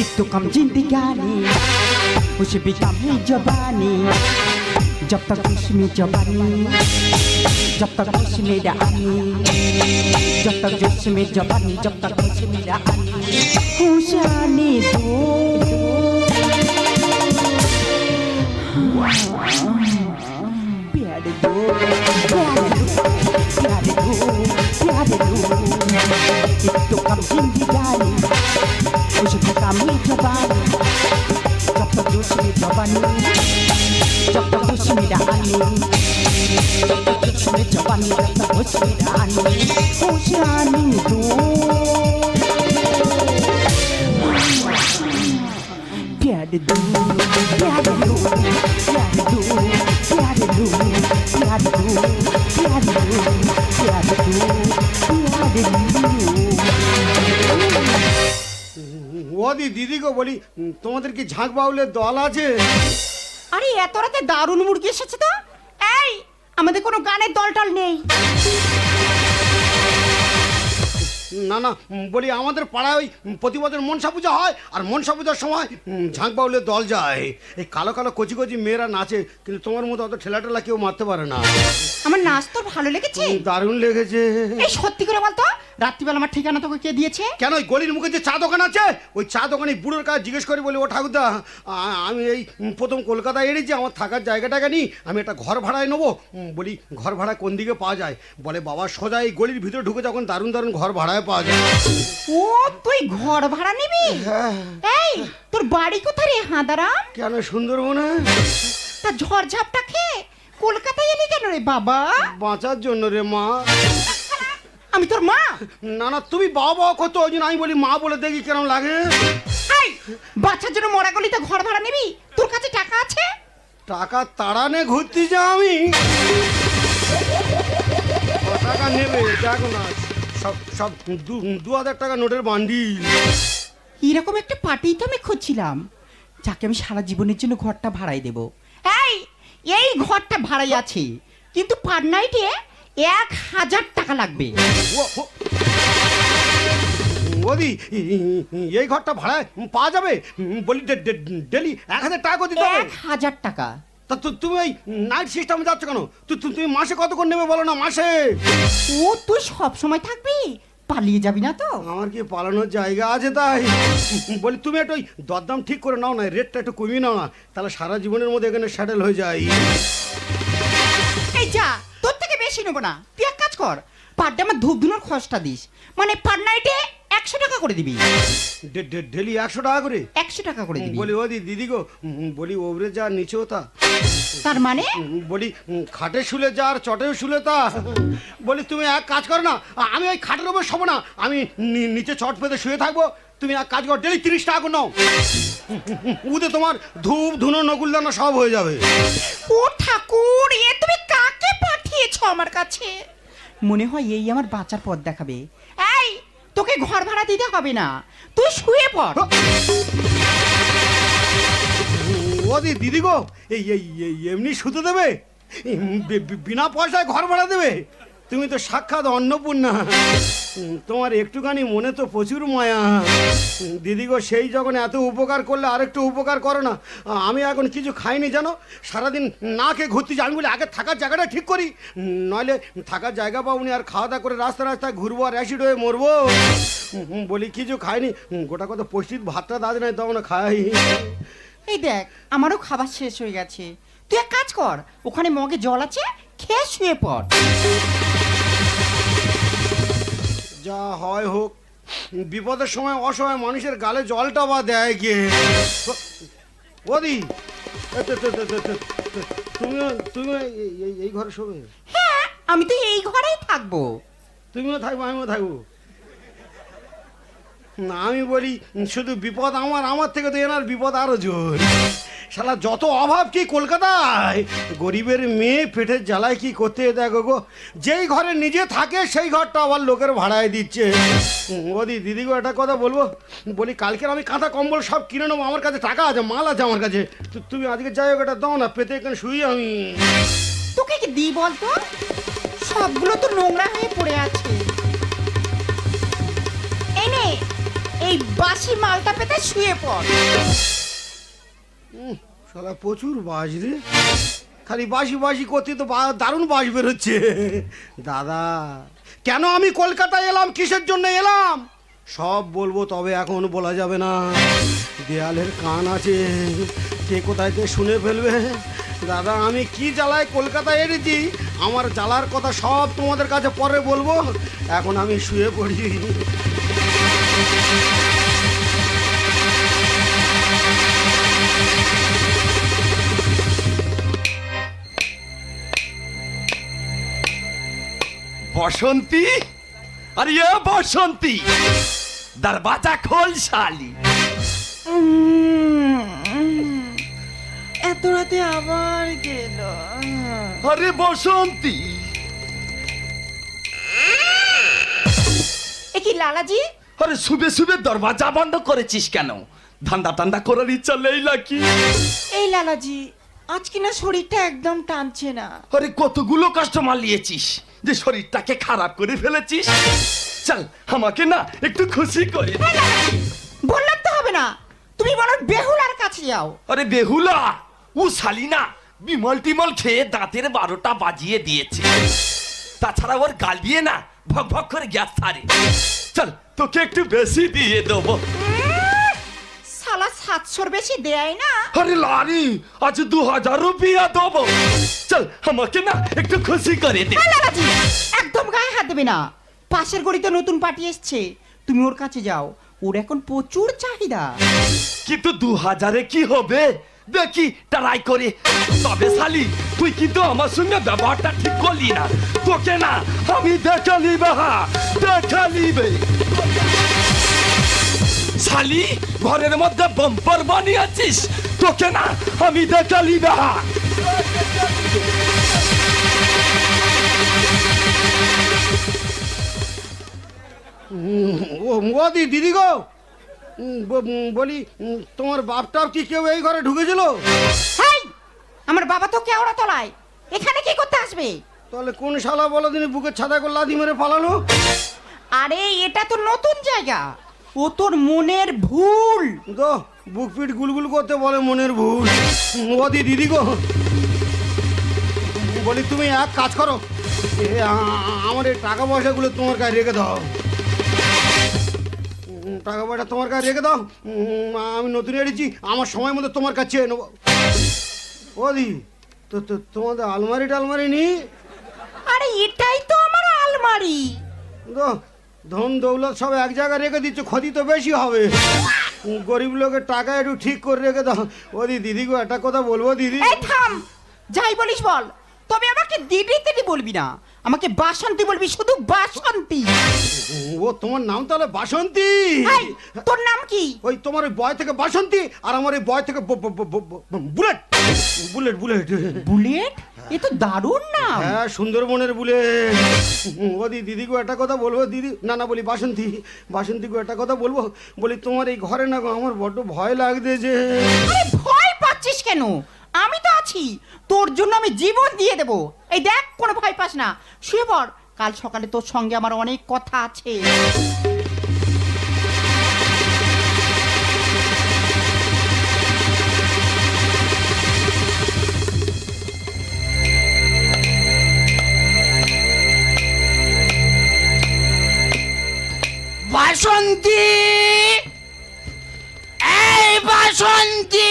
एक तो कम जिंदगानी उसे भी कम ही जवानी जब तक उसमें जवानी जब तक उसमें रानी जब तक जोश में जवानी जब तक उसमें रानी खुश आने दो प्यार दो tiktokan hindi gani Uso kita mi jabani Japa dosi mi jabani Japa dosi mi dahani Japa dosi mi jabani Japa dosi mi dahani Ujani do Pyar do, pyar do, pyar do, pyar do, pyar do, pyar do, pyar do, pyar do. ওদি দিদিকে বলি তোমাদের কি ঝাঁক বাউলের দল আছে? আরে এত রাতে দারুণ মুরগি এসেছে তো। এই আমাদের কোনো গানের দল টল নেই। না না বলি আমাদের পাড়ায় ওই প্রতি বছর মনসা পূজা হয় আর মনসা পূজার সময় ঝাঁক বাউলের দল যায়। এই কালো কালো কচি কচি মেয়েরা নাচে কিন্তু তোমার মতো অত ঠেলা ঠেলা কেউ মারতে পারে না। আমার নাচ তোর ভালো লেগেছে। দারুণ লেগেছে। এই সত্যি করে বলতো রাত্রিবেলা আমার ঠিকানা তোকে কে দিয়েছে? কেন ওই গলির মুখে যে চা দোকান আছে? ওই চা দোকানে বুড়োর কাছে জিজ্ঞেস করি বলি ও ঠাকুরদা আমি এই প্রথম কলকাতায় এনেছি আমার থাকার জায়গাটাকে নি আমি একটা ঘর ভাড়ায় নেব? বলি ঘর ভাড়া কোন দিকে পাওয়া যায়? বলে বাবা সোজা এই গলির ভিতরে ঢুকে যখন দারুণ দারুণ ঘর ভাড়ায় পাওয়া যায়। ও তুই ঘর ভাড়া নিবি? হ্যাঁ। এই তোর বাড়ি কোথায় রে হাঁদারাম? কেন সুন্দরবনে তা ঝড় ঝাপটা খেয়ে কলকাতায় এলি কেন রে বাবা? বাঁচার জন্য রে মা। আমি তোর মা? না না তুমি বাবা বাবা করতো ওই জন্য আমি বলি মা বলে দেখি কেমন লাগে। এই বাচ্চার জন্য মরা গলিতে ঘর ভাড়া নিবি? তোর কাছে টাকা আছে? টাকা তাড়ানে ঘুরতে যা আমি। ক টাকা নেবে? দেখো না সব সব দু দু হাজার টাকা নোটের বান্ডিল। এরকম একটা পার্টি তো আমি খুঁজছিলাম যাকে আমি সারা জীবনের জন্য ঘরটা ভাড়াই দেব। এই এই ঘরটা ভাড়াই আছে কিন্তু পার নাইটে এক হাজার টাকা লাগবে। ওদি এই ঘরটা ভাড়ায় পাওয়া যাবে? বলি ডেলি এক হাজার টাকা দিতে হবে? এক হাজার টাকা। তা তু- তুমি ওই নাইট সিস্টেমে যাচ্ছ কেন? তুমি মাসে কত করে নেবে বলো না মাসে? ও তুই সব সময় থাকবি? পালিয়ে যাবি না তো। আমার কি পালানোর জায়গা আছে তাই? বলি তুমি একটু ওই দরদাম ঠিক করে নাও না রেটটা একটু কমিয়ে নাও না তাহলে সারা জীবনের মধ্যে এখানে স্যাটেল হয়ে যায়। এই যা তোর বেশি নেব না। তুই এক কাজ কর পার ডে আমার ধূপ ধুনোর খরচটা দিস। মানে পার নাইটে একশো টাকা করে দিবি। ডেলি একশো টাকা করে? একশো টাকা করে দিবি। বলি ওদি দিদি গো বলি ওবরে যা নিচেও তা। তার মানে? বলি খাটে শুলে যা আর চটেও শুলে তা। বলি তুমি এক কাজ করো না আমি ওই খাটের ওপর শোবো না। আমি নিচে চট পেতে শুয়ে থাকব। তুমি এক কাজ করো ডেলি তিরিশ টাকা নাও। উদে তোমার ধূপ ধুনো নকুল নকুলদানা সব হয়ে যাবে। ও ঠাকুর এ তুমি কাকে পাঠিয়েছো আমার কাছে? মনে হয় এই আমার বাঁচার পথ দেখাবে। এই তোকে ঘর ভাড়া দিতে হবে না। তুই শুয়ে পড়। ওদি দিদি গো এই এই এমনি শুতে দেবে? বিনা পয়সায় ঘর ভাড়া দেবে? তুমি তো সাক্ষাৎ অন্নপূর্ণা। তোমার একটুখানি মনে তো প্রচুর মায়া। উম, দিদি গো সেই যখন এত উপকার করলে আরেকটু উপকার করো না। আমি এখন কিছু খাইনি জানো? সারাদিন না খেয়ে ঘুরতে যাই বলে আগে থাকার জায়গাটা ঠিক করি। নইলে থাকার জায়গা পাবনি আর খাওয়া দাওয়া করে রাস্তা রাস্তায় ঘুরবো আর অ্যাসিড হয়ে মরবো। বলি কিছু খাইনি। গোটা কথা পৌষ্টিক ভাতটা দাঁত নাই তখন খাই। এই দেখ আমারও খাবার শেষ হয়ে গেছে। তুই এক কাজ কর ওখানে মগে জল আছে খেয়ে শুয়ে পড়। যা হয় হোক বিপদের সময় অসহায় মানুষের গালে জলটা বা দেয় কে? ওদি তুমি তো- তো- তো- তো- তো- তো- তুমিও তুমিও এই- ঘরে শোবে? হ্যাঁ আমি তো এই ঘরেই থাকব। তুমিও থাকব আমিও থাকব। আমি বলি, শুধু বিপদ আমার আমার থেকে তো এনার বিপদ আরও জোর। শালা, যত অভাব কি কলকাতায়, গরিবের মেয়ে পেটের জ্বালায় কি করতে দেখো গো? যেই ঘরে নিজে থাকে, সেই ঘরটা আবার লোকের ভাড়ায় দিচ্ছে। ওদি দিদি গো, একটা কথা বলব? বলি, কালকের আমি কাঁথা কম্বল সব কিনে নেব, আমার কাছে টাকা আছে, মাল আছে আমার কাছে। তুমি আজকে যাই হোক এটা দাও না, পেতে এখানে শুই আমি। তোকে কি দিই বলতো? সবগুলো তো নোংরা হয়ে পড়ে আছে। এই বাসি মালটা পেতে শুয়ে পড়। শালা প্রচুর বাস রে। খালি বাসি বাসি করতে তো দারুণ বাস বেরোচ্ছে। দাদা, কেন আমি কলকাতায় এলাম? কিসের জন্য এলাম? সব বলব, তবে এখন বলা যাবে না। দেয়ালের কান আছে। কে কোথায় কে শুনে ফেলবে? দাদা, আমি কি জ্বালায় কলকাতায় এনেছি? আমার জ্বালার কথা সব তোমাদের কাছে পরে বলব। এখন আমি শুয়ে পড়ি। বসন্তী? আরে এ বসন্তী দরবাজা খোল শালি। এত রাতে আবার গেল। আরে বসন্তী। এ কি লালাজি? আরে শুবে শুবে দরবাজা বন্ধ করেছিস কেন? ধান্দা টান্দা করার ইচ্ছা নেই নাকি? এই লালাজি আজ কিনা শরীরটা একদম টানছে না। আরে কতগুলো কাস্টমার নিয়েছিস যে শরীরটাকে খারাপ করে ফেলেছিস? চল আমাকে না একটু খুশি করে। দে। বললাম তো হবে না। তুমি বলো বেহুলার কাছে যাও। আরে বেহুলা ও শালিনা বিমল টিমল খেয়ে দাঁতের বারোটা বাজিয়ে দিয়েছে। তাছাড়া ওর গাল দিয়ে না ভক ভক করে গ্যাস ছাড়ে। চল তোকে একটু বেশি দিয়ে দেবো। সালা সাতশোর বেশি দেয় না? আরে লারি আজ দু হাজার রুপিয়া দেবো। চল আমাকে না একটু খুশি করে দে লালাজি একদম গায়ে হাত দেবে না। পাশের গড়িতে নতুন পার্টি এসছে। তুমি ওর কাছে যাও। ওর এখন প্রচুর চাহিদা। কিন্তু দু হাজারে কি হবে? দেখি ট্রাই করে। তবে শালি, তুই কিন্তু আমার সঙ্গে ব্যবহারটা ঠিক করলি না। তোকে না, আমি দেখা নিবে, হা, দেখা নিবে। শালি, ঘরের মধ্যে বাম্পার বানিয়েছিস? তোকে না, আমি দেখা নিবে, হা। ও দিদি গো। বলি তোমার বাপটাও কি কেউ এই ঘরে ঢুকেছিল? আমার বাবা তো কেওড়া তলায়। এখানে কি করতে আসবে? তাহলে কোন শালা বলো দিনে বুকের ছাদা করে লাদি মেরে পালালো? আরে এটা তো নতুন জায়গা। ও তোর মনের ভুল। তো বুক পিট গুলগুল করতে বলে মনের ভুল। মোদি দিদি গো। বলি তুমি এক কাজ করো। আমার এই টাকা পয়সাগুলো তোমার কাছে রেখে দাও। টাকা পয়সা তোমার কাছে রেখে দাও। আমি নতুন এড়েছি আমার সময় মতো তোমার কাছে নেব। ওদি তো তো তোমাদের আলমারি টালমারি নেই? আরে এটাই তো আমার আলমারি। ধন দৌলত সব এক জায়গায় রেখে দিচ্ছ ক্ষতি তো বেশি হবে। গরিব লোকের টাকা একটু ঠিক করে রেখে দাও। ওদি দিদি গো একটা কথা বলব দিদি। এই থাম যাই বলিস বল। তবে আমাকে দিদি দিদি বলবি না। আমাকে বাসন্তী বলবি শুধু বাসন্তী। ও তোমার নাম তাহলে বাসন্তী? এই, তোর নাম কি? ওই তোমার ওই বয় থেকে বাসন্তী আর আমার ওই বয় থেকে ব- ব- ব- ব- ব- বুলেট। Bullet bullet. বুলেট? এ তো দারুণ নাম। হ্যাঁ সুন্দরবনের বুলেট। ওদি দিদি গো একটা কথা বলব দিদি না না বলি বাসন্তী বাসন্তী গো একটা কথা বলব বলি তোমার এই ঘরে না গো আমার বড্ড ভয় লাগছে যে। আরে ভয় পাচ্ছিস কেন? আমি তো আছি। তোর জন্য আমি জীবন দিয়ে দেব। এই দেখ, কোনো ভয় পাস না। শুয়ে পড়। কাল সকালে তোর সঙ্গে আমার অনেক কথা আছে। বাসন্তী! এই বাসন্তী!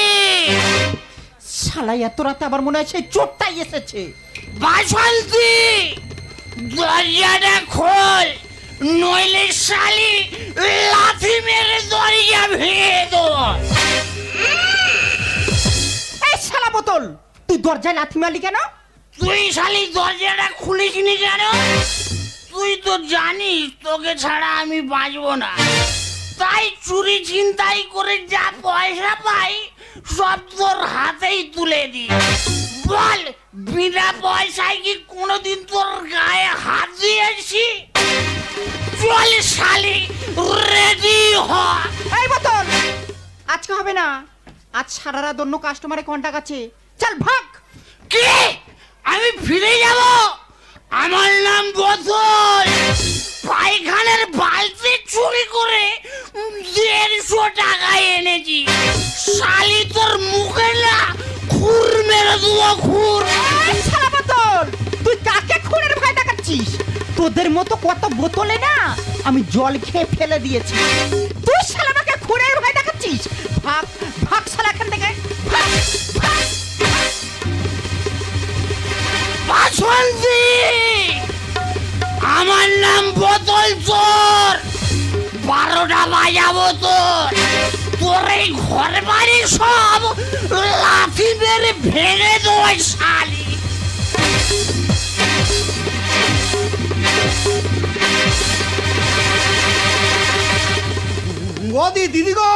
শালা এত রাতে আবার মনে হয় সেই চোরটাই এসেছে। বাসন্তী দরজাটা খোল নইলে শালি লাথি মেরে দরজা ভেঙে এই শালা বোতল তুই দরজায় লাথি মারলি কেন? তুই শালি দরজাটা খুলিস নি কেন? তুই তো জানিস তোকে ছাড়া আমি বাঁচবো না। তাই চুরি চিন্তাই করে যা পয়সা পাই সব তোর হাতেই তুলে দি। বল বিনা পয়সায় কি কোনোদিন তোর গায়ে হাত দিয়েছি? চল শালি রেডি হ। এই বোতল আজকে হবে না। আজ সারা রাত অন্য কাস্টমারে কন্টাক্ট আছে। চল ভাগ। কে? আমি ফিরে যাব? আমার নাম বদল। পায়খানার বালতি চুরি করে দেড়শো টাকা এনেছি। শালি তোর মুখে না খুর মেরে দেবো খুর। শালা বোতল তুই কাকে খুনের ভয় দেখাচ্ছিস? তোদের মতো কত বোতলে না আমি জল খেয়ে ফেলে দিয়েছি। তুই শালা আমাকে খুনের ভয় দেখাচ্ছিস? ভাগ ভাগ শালা এখান থেকে। ভাগ, ভাগ। বাসন্তী! আমার নাম বোতল চোর। বারোটা বাজাবো তোর। তোর এই ঘর বাড়ি সব লাঠি মেরে ভেঙে দেবো শালি। ওদি দিদি গো।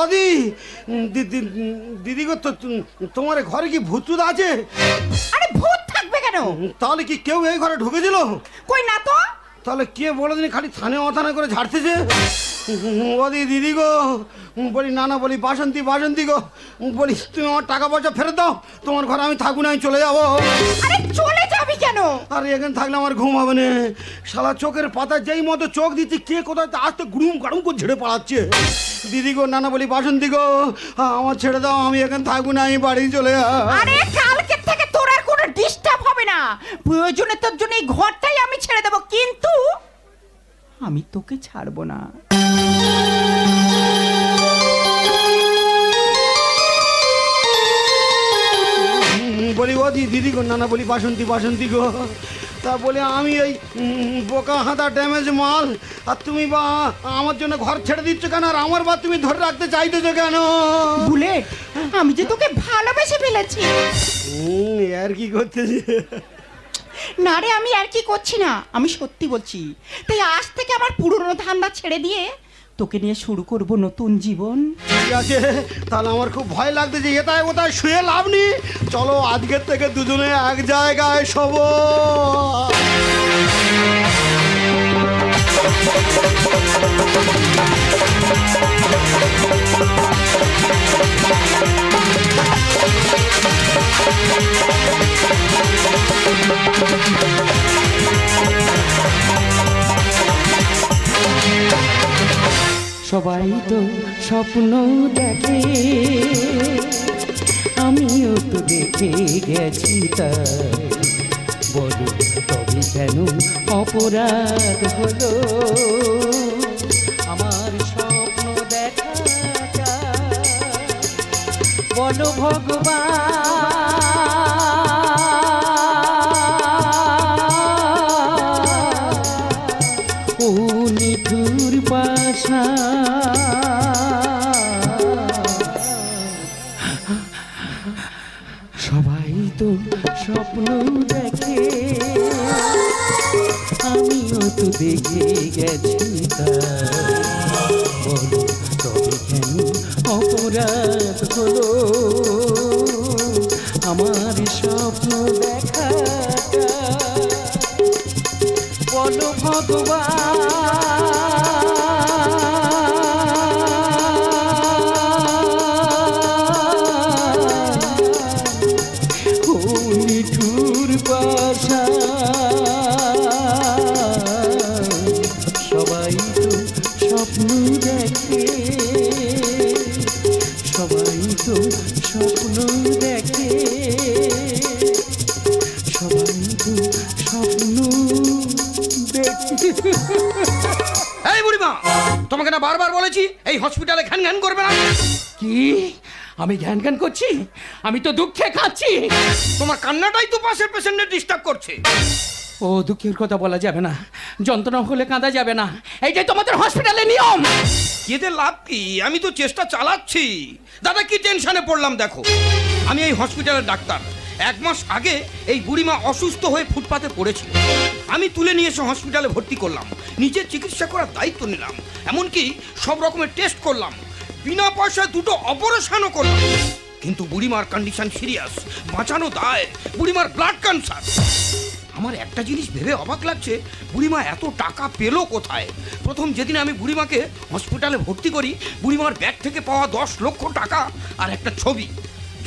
ওদি দিদি দিদি তো তোমার ঘরে কি ভূত টুত আছে? কেন? তাহলে কি কেউ এই ঘরে ঢুকেছিল? কই না তো? তাহলে কে বলে দিন খালি থানে অথানে করে ঝাড়তেছে? ওদি দিদি গো বলি না না বলি বাসন্তী বাসন্তী গো বলি তুমি আমার টাকা পয়সা ফেরত দাও তোমার ঘরে আমি থাকুন আমি চলে যাব। আরে চলে যাবি কেন? আর এখানে থাকলে আমার ঘুম হবে না। শালা চোখের পাতা যেই মতো চোখ দিচ্ছি কে কোথায় আসতে গুড়ুম গাড়ুম করে ঝেড়ে পালাচ্ছে। দিদি গো নানা বলি বাসন্তী গো আমার ছেড়ে দাও আমি এখানে থাকব না আমি বাড়ি চলে যাই। আরে কালকে থেকে তোর আর কোনো ডিস্টার্ব হবে না। প্রয়োজনে তোর জন্য এই ঘরটাই আমি ছেড়ে দেব। কিন্তু আমি তোকে ছাড়বো না। বলি, ও দিদি গো, নানা বলি, বাসন্তী বাসন্তী গো। তা বলে আমি ওই বোকা হাঁদা ড্যামেজ মাল। আর তুমি বা আমার জন্য ঘর ছেড়ে দিচ্ছ কেন? আর আমার বা তুমি ধরে রাখতে চাইতেছো কেন? বুলেট আমি যে তোকে ভালোবেসে ফেলেছি। আর কি করতেছি? না রে আমি আর কি করছি না। আমি সত্যি বলছি তাই আজ থেকে আমার পুরনো ধান্দা ছেড়ে দিয়ে তোকে নিয়ে শুরু করব নতুন জীবন। ঠিক আছে, তাহলে আমার খুব ভয় লাগতে যে এটাই ওটাই শুয়ে লাভ নেই। চলো, আজকের থেকে দুজনে এক জায়গায় শোব। সবাই তো স্বপ্ন দেখে। আমিও তো দেখে গেছি তাই। বলো, তবে কেন অপরাধ হলো? আমার স্বপ্ন দেখা বলো, ভগবান। এই বুড়িমা তোমাকে না বারবার বলেছি এই হসপিটালে ঘ্যান ঘ্যান করবে না। কি? আমি জ্ঞান জ্ঞান করছি? আমি তো দুঃখে খাচ্ছি। তোমার কান্নাটাই তো পাশের পেশেন্টের ডিস্টার্ব করছে। ও দুঃখের কথা বলা যাবে না। যন্ত্রণা হলে কাঁদা যাবে না। এইটাই তোমাদের হসপিটালে নিয়ম। কেঁদে লাভ কি? আমি তো চেষ্টা চালাচ্ছি। দাদা কি টেনশনে পড়লাম দেখো। আমি এই হসপিটালের ডাক্তার। এক মাস আগে এই বুড়িমা অসুস্থ হয়ে ফুটপাতে পড়েছিল। আমি তুলে নিয়ে এসে হসপিটালে ভর্তি করলাম। নিজের চিকিৎসা করার দায়িত্ব নিলাম। এমনকি সব রকমের টেস্ট করলাম। বিনা পয়সায় দুটো অপারেশনও করলাম। কিন্তু বুড়িমার কন্ডিশন সিরিয়াস বাঁচানো দায়। বুড়িমার ব্লাড ক্যান্সার আমার একটা জিনিস ভেবে অবাক লাগছে, বুড়িমা এত টাকা পেল কোথায়? প্রথম যেদিন আমি বুড়িমাকে হসপিটালে ভর্তি করি, বুড়িমার ব্যাগ থেকে পাওয়া দশ লক্ষ টাকা আর একটা ছবি।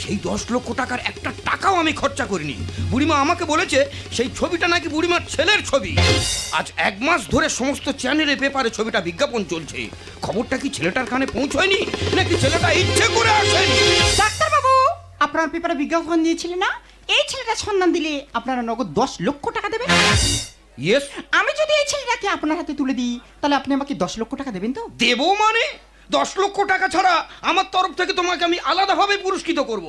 সেই দশ লক্ষ টাকার একটা টাকাও আমি খরচা করিনি। বুড়িমা আমাকে বলেছে সেই ছবিটা নাকি বুড়িমার ছেলের ছবি। আজ এক মাস ধরে সমস্ত চ্যানেলে পেপারে ছবিটা বিজ্ঞাপন চলছে। খবরটা কি ছেলেটার কানে পৌঁছয়নি নাকি ছেলেটা ইচ্ছে করে আসেনি? ডাক্তারবাবু আপনার পেপারে বিজ্ঞাপন দিয়েছিলেন না? এই ছেলেটা সন্ধান দিলে আপনারা নগদ দশ লক্ষ টাকা দেবেন? ইয়েস আমি যদি এই ছেলেটাকে আপনার হাতে তুলে দিই তাহলে আপনি আমাকে দশ লক্ষ টাকা দেবেন তো? দেবো মানে? দশ লক্ষ টাকা ছাড়া আমার তরফ থেকে তোমাকে আমি আলাদাভাবে পুরস্কৃত করব।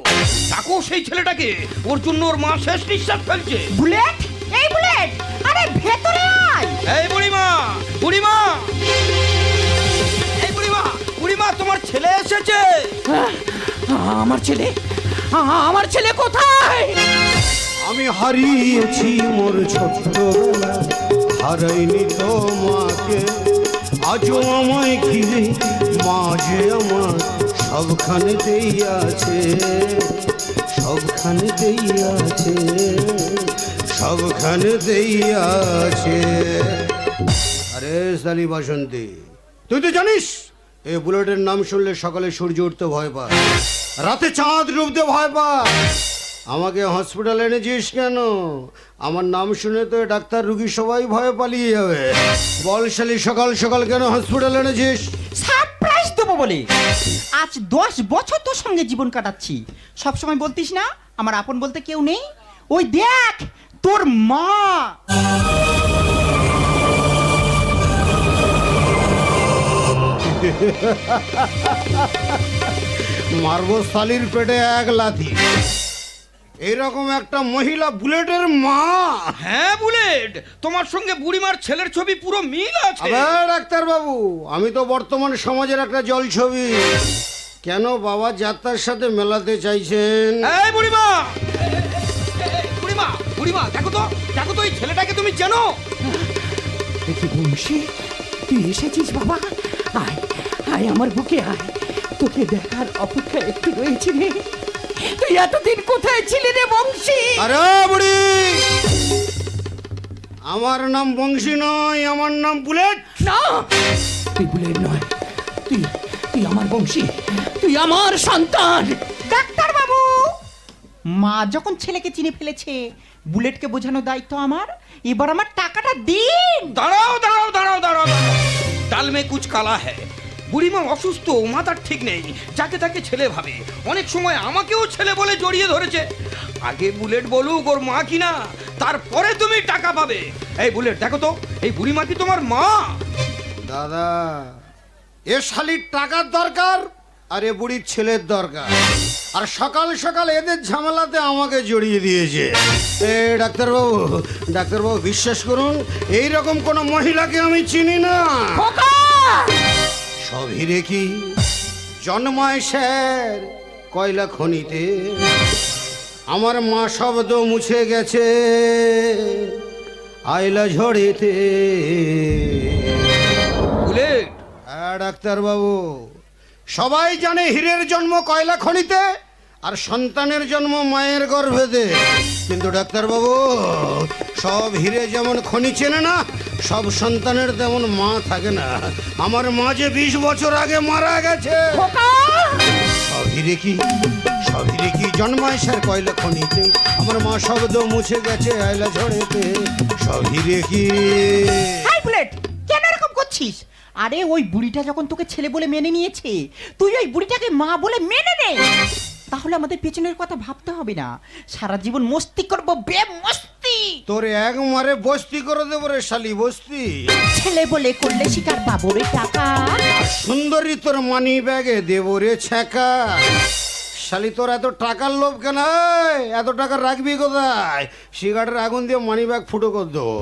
তাকেও সেই ছেলেটাকে ওর জন্য ওর মা শেষ নিঃশ্বাস ফেলছে। বুলেট? এই বুলেট? আরে ভেতরে আয়! এই বুড়িমা বুড়িমা! এই বুড়িমা বুড়িমা তোমার ছেলে এসেছে। আমার ছেলে? আমার ছেলে কোথায়? আমি হারিয়েছি মোর ছোট্টবেলা হারাইনি তো মাকে আজও আমায় ঘিরে মা যে আমার সবখানেতেই আছে সবখানেতেই আছে সবখানেতেই আছে। আরে সালি বাসন্তী, তুই তো জানিস, এই বুলেটের নাম শুনলে সকালে সূর্য উঠতে ভয় পায়, রাতে চাঁদ ডুবতে ভয় পায়। আমাকে হসপিটালে এনেছিস কেন? আমার নাম শুনে তো ডাক্তার রুগী সবাই ভয়ে পালিয়ে যাবে। বল শালি সকাল সকাল কেন হসপিটালে এনেছিস? সারপ্রাইজ দেবো বলে। আজ দশ বছর তোর সঙ্গে জীবন কাটাচ্ছি। সব সময় বলতিস না আমার আপন বলতে কেউ নেই। ওই দেখ তোর মা। মারবো শালির পেটে এক লাথি। এইরকম একটা মহিলা বুলেটের মা। হ্যাঁ বুলেট। তোমার সঙ্গে বুড়িমার ছেলের ছবি পুরো মিল আছে। আবার ডাক্তার বাবু আমি তো বর্তমান সমাজের একটা জল ছবি। কেন বাবা যাত্রার সাথে মেলাতে চাইছেন? এই বুড়িমা! এই, বুড়িমা বুড়িমা দেখো তো দেখো তো এই ছেলেটাকে তুমি চেনো। দেখি বংশী? তুই এসেছিস বাবা? আয় আয় আমার বুকে আয়। তোকে দেখার অপেক্ষা একটু রয়েছে রে। তুই এতদিন কোথায় ছিলি রে বংশী? আরে বুড়ি! আমার নাম বংশী নয় আমার নাম বুলেট। না তুই বুলেট নয় তুই তুই আমার বংশী তুই আমার সন্তান। ডাক্তার বাবু মা যখন ছেলেকে চিনে ফেলেছে বুলেটকে বোঝানোর দায়িত্ব আমার এবার আমার টাকাটা দিন। দাঁড়াও দাঁড়াও দাঁড়াও দাঁড়াও দাঁড়াও। ডাল মে কুচ কালা হ্যায় বুড়িমা অসুস্থ মাথার ঠিক নেই যাকে তাকে ছেলে ভাবে। অনেক সময় আমাকেও ছেলে বলে জড়িয়ে ধরেছে। আগে বুলেট বলুক ওর মা কিনা তারপরে তুমি টাকা পাবে। এই বুলেট দেখো তো এই বুড়িমা কি তোমার মা? দাদা এ শালির টাকার দরকার আর এ বুড়ির ছেলের দরকার। আর সকাল সকাল এদের ঝামেলাতে আমাকে জড়িয়ে দিয়েছে। এ ডাক্তারবাবু ডাক্তারবাবু বিশ্বাস করুন এই রকম কোনো মহিলাকে আমি চিনি না। সব হিরে কি জন্মায় স্যার কয়লা খনিতে। আমার মা শব্দ মুছে গেছে আইলা ঝড়েতে। বুলেট। হ্যাঁ ডাক্তারবাবু। সবাই জানে হীরের জন্ম কয়লা খনিতে? আর সন্তানের জন্ম মায়ের গর্ভেতে কিন্তু ডাক্তারবাবু সব হিরে যেমন খনি চেনে না সব সন্তানের তেমন মা থাকে না। আমার মা যে বিশ বছর আগে মারা গেছে। সব হিরে কি? সব হিরে কি জন্মায় স্যার কয়লা খনিতে? আমার মা শব্দ মুছে গেছে আয়লা ঝড়েতে। সব হিরে কি? হাই বুলেট কেন এরকম করছিস? আরে ওই বুড়িটা যখন তোকে ছেলে বলে মেনে নিয়েছে তুই ওই বুড়িটাকে মা বলে মেনে নে। তাহলে আমাদের পেছনের কথা ভাবতে হবে না। সারা জীবন মস্তি করব বে মস্তি তোর এক মারে বস্তি করে দেবো রে শালি বস্তি। ছেলে বলে করলে শিকার পাবো রে টাকা। সুন্দরী তোর মানি ব্যাগে দেবো রে ছ্যাঁকা। শালি তোর এত টাকার লোভ কেন? এত টাকা রাখবি কোথায়? সিগারেটের আগুন দিয়ে মানি ব্যাগ ফুটো কর দেবো।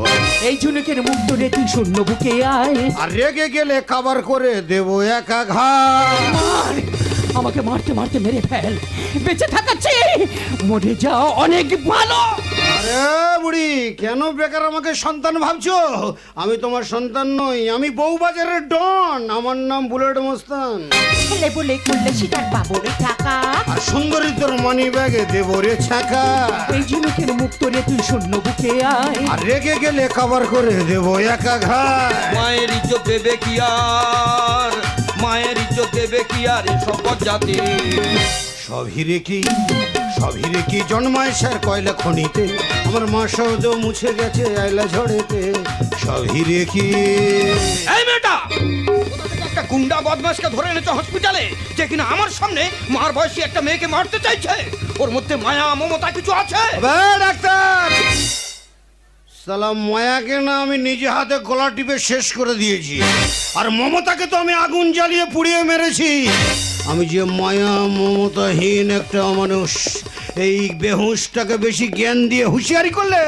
এই ঝুনুকের মুখ তোরে তুই শূন্য বুকে আয়। আর রেগে গেলে কাবার করে দেবো একা ঘা। মার! আমাকে মারতে মারতে মেরে ফেল। বেঁচে থাকাচ্ছে। মরে যাও অনেক ভালো। আরে বুড়ি কেন বেকার আমাকে সন্তান ভাবছ? আমি তোমার সন্তান নই আমি বউবাজারের ডন। আমার নাম বুলেট মস্তান। ছেলে বলে করলে শিকার পাবো রে টাকা আর সুন্দরী তোর মানি ব্যাগে দেবো রে ছ্যাঁকা এই ঝিনুকের মুখ তোরে তুই শূন্য বুকে আয়। আর রেগে গেলে কাবার করে দেবো একা ঘায়। মায়ের ইজ্জত দেবে কি আর? মায়ের ইজ্জত দেবে কি আর এসব জাতি। সব হিরে কি সব হিরে কি জন্মায় স্যার কয়লা খনিতে। আমার মা সৌদ মুছে গেছে আয়লা ঝড়েতে। সব হিরে কি এই মেয়েটা! একটা গুন্ডা বদমাসকে ধরে এনেছে হসপিটালে যে কিনা আমার সামনে মার বয়সী একটা মেয়েকে মারতে চাইছে। ওর মধ্যে মায়া মমতা কিছু আছে? ডাক্তার! সালাম মায়াকে না আমি নিজে হাতে গলা টিপে শেষ করে দিয়েছি। আর মমতাকে তো আমি আগুন জ্বালিয়ে পুড়িয়ে মেরেছি। আমি যে মায়া মমতাহীন একটা মানুষ এই বেহুশটাকে বেশি জ্ঞান দিয়ে হুঁশিয়ারি করলে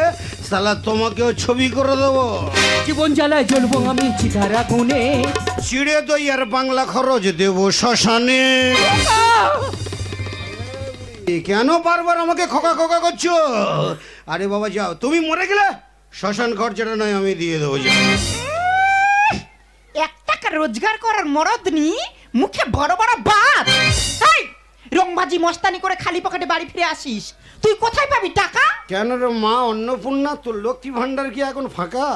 সালা তোমাকেও ছবি করে দেবো। জীবন জ্বালায় জ্বলবো আমি চিতার আগুনে চিড়ে দই আর বাংলা খরচ দেব শ্মশানে। কেন বারবার আমাকে খোকা খোকা করছ? আরে বাবা যাও তুমি মরে গেলে? শ্মশান খরচাটা নয় আমি দিয়ে দেবো এক টাকা রোজগার করার মরদ নি মুখে বড় বড় বাত এই রংবাজি মস্তানি করে খালি পকেটে বাড়ি ফিরে আসিস। তুই কোথায় পাবি টাকা? কেন রে মা অন্নপূর্ণা তোর লক্ষ্মী ভান্ডার কি এখন ফাঁকা?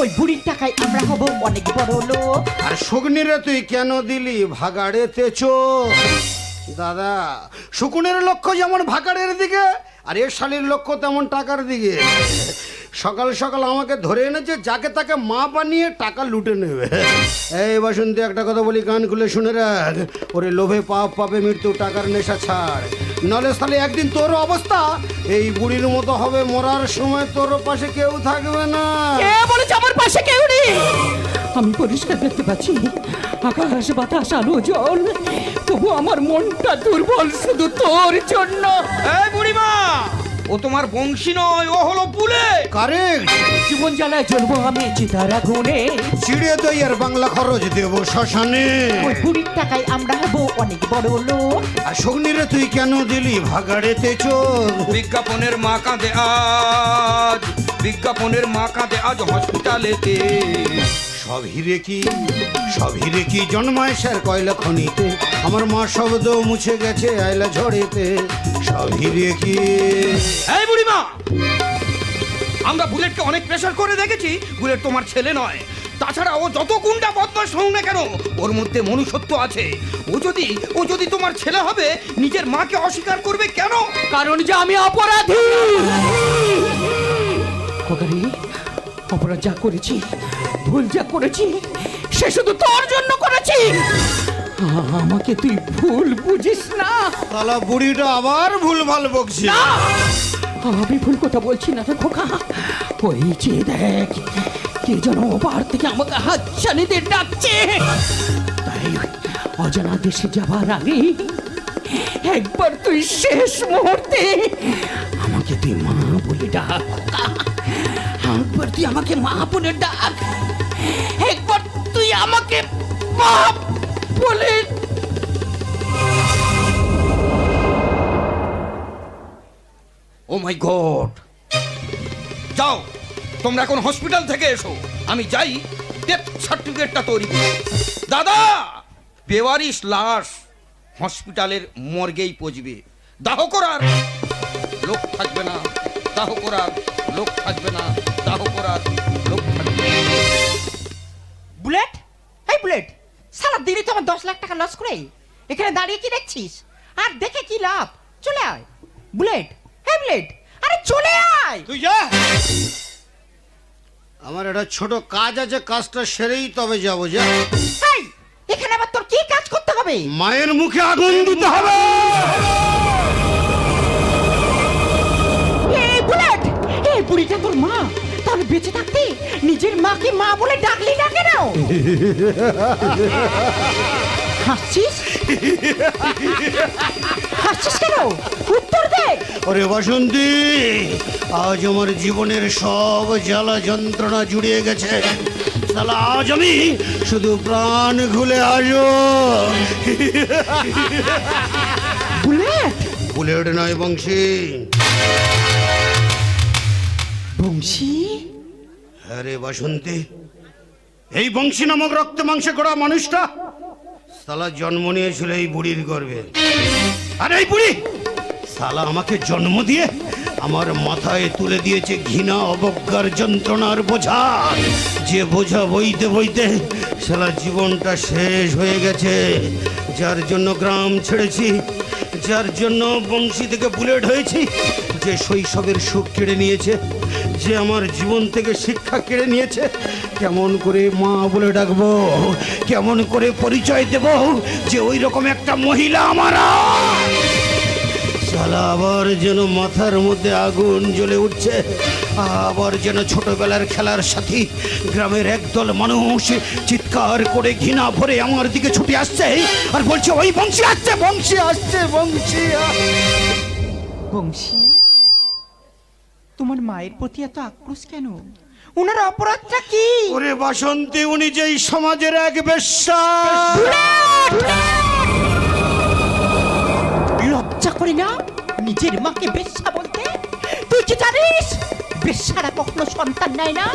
ওই বুড়ির টাকায় আমরা হব অনেক বড় লোক। আর শকুনিরে তুই কেন দিলি? ভাগাড়ে তেচো দাদা শকুনের লক্ষ্য যেমন ভাগাড়ের দিকে আর এর শালির লক্ষ্য তেমন টাকার দিকে। সকাল সকাল আমাকে ধরে এনেছে যাকে তাকে মা বানিয়ে টাকা লুটে নেবে। এই বাসন্তী একটা কথা বলি কান খুলে শুনে রাখ। ওরে লোভে পাপ পাপে মৃত্যু টাকার নেশা ছাড়। নলে সালে একদিন তোর অবস্থা? এই বুড়ির মতো হবে মরার সময় তোর পাশে কেউ থাকবে না। কে বলেছে আমার পাশে কেউ নেই? আমি পরিষ্কার দেখতে পাচ্ছি আকাশ বাতাস আলো জল। তবু আমার মনটা দুর্বল শুধু তোর জন্য। এই বুড়িমা! ও তোমার বংশী নয় ও হলো বুলে কারেক্ট জীবন জ্বালায় জ্বলবো আমি চিতার আগুনে চিড়ে দই আর বাংলা খরচ দেব শ্মশানে। ওই বুড়ির টাকায় আমরা হব অনেক বড় লোক। আর শগ্নিরে তুই কেন দিলি ভাগাড়েতে চোখ বিজ্ঞাপনের মা কাঁদে আজ বিজ্ঞাপনের মা কাঁদে আজ হসপিটালেতে সব হিরে কি? সব হিরে কি? জন্মায় স্যার কয়লা খনিতে? আমার মা শব্দ মুছে গেছে আয়লা ঝড়েতে। সব হিরে কি? এই বুড়িমা! আমরা বুলেটকে অনেক প্রেশার করে দেখেছি বুলেট তোমার ছেলে নয়। তাছাড়া ও যত গুন্ডা বদমাস হোক না কেন ওর মধ্যে মনুষ্যত্ব আছে। ও যদি ও যদি তোমার ছেলে হবে নিজের মাকে অস্বীকার করবে কেন? কারণ যে আমি অপরাধী! অপরাধ যা করেছি ভুল যা করেছি সে শুধু তোর জন্য করেছি। আমাকে তুই ভুল বুঝিস না। তালা বুড়িটা আবার ভুল ভালো বকছে। না! আমি ভুল কথা বলছি না রে খোকা। ওই যে দেখ কে যেন ওপার থেকে আমাকে হাত ছানিতে ডাকছে। তাই অজানা দেশে যাবার আগে একবার তুই শেষ মুহূর্তে আমাকে তুই মা বলে ডাক। খোকা একবার তুই আমাকে মা বলে ডাক। একবার তুই আমাকে মা বলে। Oh my God. যাও, তোমরা এখন হসপিটাল থেকে এসো। আমি যাই, ডেথ সার্টিফিকেটটা তৈরি দাদা বেওয়ারিশ লাশ। হসপিটালের মর্গেই পচবে। দাহ করার লোক থাকবে না। দাহ করার লোক থাকবে না দাহ করার লোক থাকবে বুলেট? এই বুলেট সারা দিনই তো আমার দশ লাখ টাকা লস করে এখানে দাঁড়িয়ে কি দেখছিস? আর দেখে কি লাভ? চলে আয়। বুলেট হে বুলেট আরে চলে আয়! তুই যা! আমার একটা ছোট কাজ আছে কাজটা সেরেই তবে যাব যা। এই এখানে আবার তোর কি কাজ করতে হবে? মায়ের মুখে আগুন দিতে হবে! বুড়িটা তোর মা? তাহলে বেঁচে থাকতে নিজের মাকে মা বলে ডাকলি না কেন? হাসছিস? হাসছিস কেন? উত্তর দে। ওরে বাসন্তী আজ আমার জীবনের সব জ্বালা যন্ত্রণা জুড়িয়ে গেছে। তাহলে আজ আমি শুধু প্রাণ খুলে আসো বুলেট? বুলেট নয় বংশী। বংশী? আরে বাসন্তী, এই বংশী নামক রক্ত মাংসে করা মানুষটা সালা জন্ম নিয়েছিল এই বুড়ির গর্ভে। আরে এই বুড়ি, সালা আমাকে জন্ম দিয়ে আমার মাথায় তুলে দিয়েছে ঘৃণা, অবজ্ঞার যন্ত্রণার বোঝা। যে বোঝা বইতে বইতে সালা জীবনটা শেষ হয়ে গেছে। যার জন্য গ্রাম ছেড়েছি যার জন্য বংশী থেকে বুলেট হয়েছি, যে শৈশবের সুখ কেড়ে নিয়েছে, যে আমার জীবন থেকে শিক্ষা কেড়ে নিয়েছে কেমন করে মা বলে ডাকবো, কেমন করে পরিচয় দেব, যে ওই রকম একটা মহিলা আমার। শালা আবার যেন মাথার মধ্যে আগুন জ্বলে উঠছে। আবার যেন ছোটবেলার খেলার সাথী গ্রামের একদল মানুষ চিৎকার করে ঘৃণা ভরে আমার দিকে ছুটে আসছে। আর বলছে ওই বংশী আসছে বংশী আসছে বংশী বংশী তোমার মায়ের প্রতি এত আক্রোশ কেন? ওনার অপরাধটা কি? ওরে বাসন্তী উনি যেই সমাজের এক বেশ্যা। লজ্জা নিজের মাকে বেশ্যা বলতে? তুই কি জানিস? বেশ্যারা কখনো সন্তান নেয় না?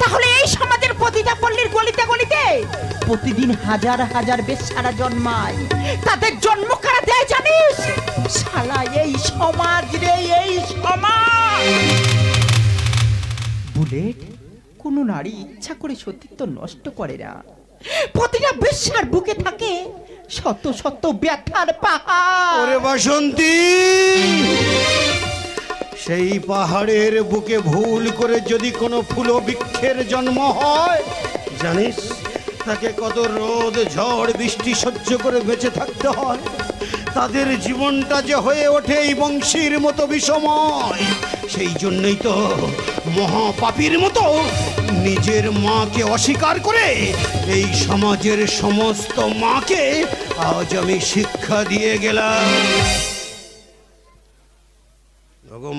তাহলে এই সমাজের প্রতিটা পল্লীর গলিতে গলিতে প্রতিদিন হাজার হাজার বেশ্যারা জন্মায়। তাদের জন্ম কারা দেয় জানিস? শালা, এই সমাজ রে, এই সমাজ! বুলেট, কোনো নারী ইচ্ছা করে সতীত্ব নষ্ট করে না প্রতিটা বেশ্যার বুকে থাকে শত শত ব্যথার পাহাড়। বাসন্তী, সেই পাহাড়ের বুকে ভুল করে যদি কোনো ফুল বৃক্ষের জন্ম হয়, জানিস, তাকে কত রোদ, ঝড়, বৃষ্টি সহ্য করে বেঁচে থাকতে হয়। তাদের জীবনটা যে হয়ে ওঠে এই বংশীর মতো বিষময়, সেই জন্যই তো মহাপাপীর মতো নিজের মাকে অস্বীকার করে এই সমাজের সমস্ত মাকে আজ আমি শিক্ষা দিয়ে গেলাম।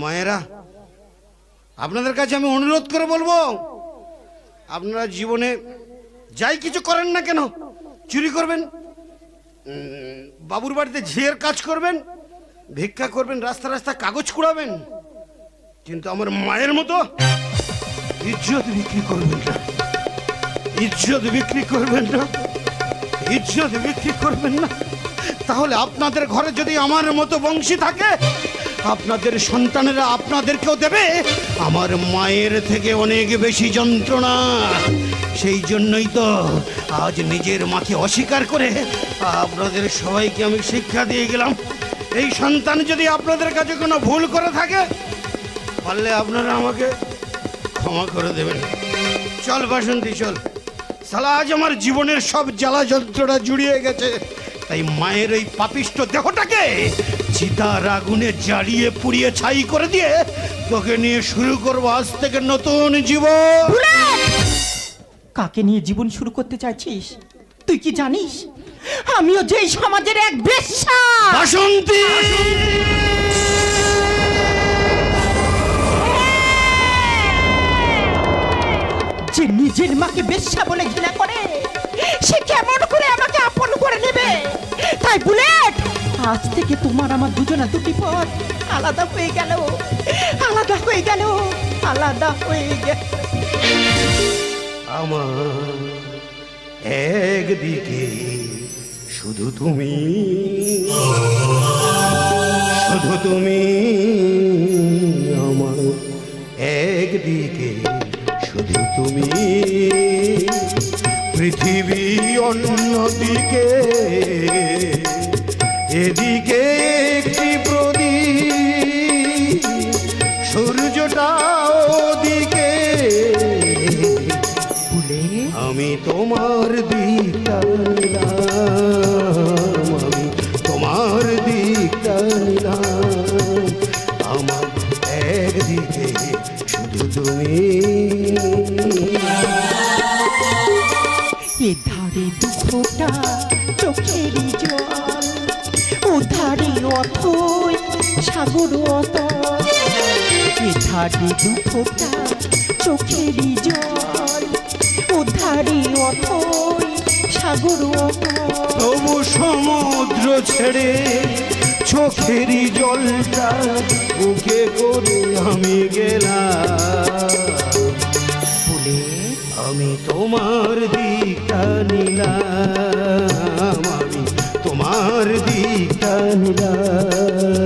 মায়েরা, আপনাদের কাছে আমি অনুরোধ করে বলব, আপনারা জীবনে যাই কিছু করেন না কেন, চুরি করবেন। বাবুর বাড়িতে ঝিয়ের কাজ করবেন, ভিক্ষা করবেন, রাস্তা রাস্তা কাগজ কুড়াবেন, কিন্তু আমার মায়ের মতো ইজ্জত বিক্রি করবেন না। ইজ্জত বিক্রি করবেন না। ইজ্জত বিক্রি করবেন না। তাহলে আপনাদের ঘরে যদি আমার মতো বংশী থাকে, আপনাদের সন্তানেরা আপনাদেরকেও দেবে। আমার মায়ের থেকে অনেক বেশি যন্ত্রণা। সেই জন্যই তো আজ নিজের মাকে অস্বীকার করে আপনাদের সবাইকে আমি শিক্ষা দিয়ে গেলাম। এই সন্তান যদি আপনাদের কাছে কোনো ভুল করে থাকে, পারলে আপনারা আমাকে ক্ষমা করে দেবেন। চল বাসন্তী, চল। সালা আজ আমার জীবনের সব জ্বালা যন্ত্রণা জুড়িয়ে গেছে। তাই মায়ের ওই পাপিষ্ট দেহটাকে চিতার আগুনে জ্বালিয়ে, পুড়িয়ে, ছাই করে দিয়ে তোকে নিয়ে শুরু করব আজ থেকে নতুন জীবন। কাকে নিয়ে জীবন শুরু করতে চাইছিস? তুই কি জানিস? আমিও যেই সমাজের এক বেশ্যা। বাসন্তী! যে নিজের মাকে বেশ্যা বলে ঘৃণা করে সে কেমন করে আমাকে আপন করে নেবে? তাই বুলেট আজ থেকে তোমার আমার দুজনা দুটি পথ আলাদা হয়ে গেল আলাদা হয়ে গেল আলাদা হয়ে গেল আমার একদিকে শুধু তুমি। শুধু তুমি আমার একদিকে। শুধু তুমি পৃথিবী অন্যদিকে। এদিকে একটি প্রদীপ সূর্যটা ওদিকে। আমি তোমার দিকটা এ দুঃখটা চোখেরই জল ও ধারে অথই, সাগর তবু সমুদ্র ছেড়ে চোখেরই জলটা বুকে করে আমি গেলাম। আমি তোমার দিকটা নিলাম, আমি তোমার দিকটা নিলাম।